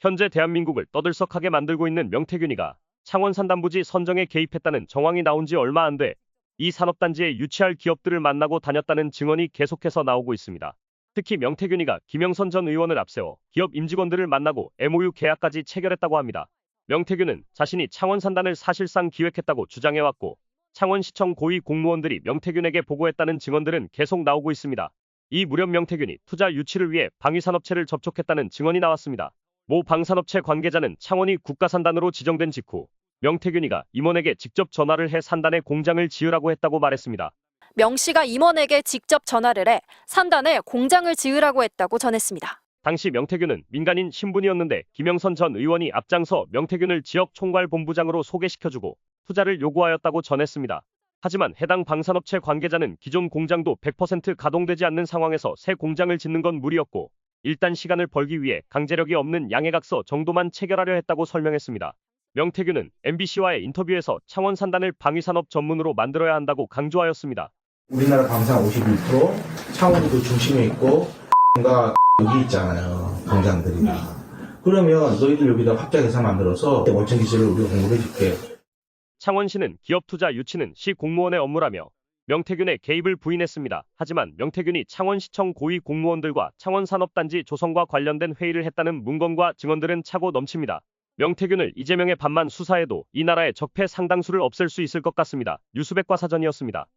현재 대한민국을 떠들썩하게 만들고 있는 명태균이가 창원 산단부지 선정에 개입했다는 정황이 나온 지 얼마 안 돼 이 산업단지에 유치할 기업들을 만나고 다녔다는 증언이 계속해서 나오고 있습니다. 특히 명태균이가 김영선 전 의원을 앞세워 기업 임직원들을 만나고 MOU 계약까지 체결했다고 합니다. 명태균은 자신이 창원 산단을 사실상 기획했다고 주장해왔고 창원시청 고위 공무원들이 명태균에게 보고했다는 증언들은 계속 나오고 있습니다. 이 무렵 명태균이 투자 유치를 위해 방위산업체를 접촉했다는 증언이 나왔습니다. 모 방산업체 관계자는 창원이 국가산단으로 지정된 직후 명태균이가 임원에게 직접 전화를 해 산단에 공장을 지으라고 했다고 말했습니다. 명 씨가 임원에게 직접 전화를 해 산단에 공장을 지으라고 했다고 전했습니다. 당시 명태균은 민간인 신분이었는데 김영선 전 의원이 앞장서 명태균을 지역 총괄 본부장으로 소개시켜주고 투자를 요구하였다고 전했습니다. 하지만 해당 방산업체 관계자는 기존 공장도 100% 가동되지 않는 상황에서 새 공장을 짓는 건 무리였고 일단 시간을 벌기 위해 강제력이 없는 양해각서 정도만 체결하려 했다고 설명했습니다. 명태균은 MBC와의 인터뷰에서 창원 산단을 방위산업 전문으로 만들어야 한다고 강조하였습니다. 우리나라 방산 51%, 창원도 그 중심에 있고, 가 여기 있잖아요. 공장들이 다. 그러면 너희들 여기다 합작 회사 만들어서 원천 기술을 우리가 공급해 줄게. 창원시는 기업 투자 유치는 시 공무원의 업무라며 명태균의 개입을 부인했습니다. 하지만 명태균이 창원시청 고위 공무원들과 창원산업단지 조성과 관련된 회의를 했다는 문건과 증언들은 차고 넘칩니다. 명태균을 이재명의 반만 수사해도 이 나라의 적폐 상당수를 없앨 수 있을 것 같습니다. 뉴스백과 사전이었습니다.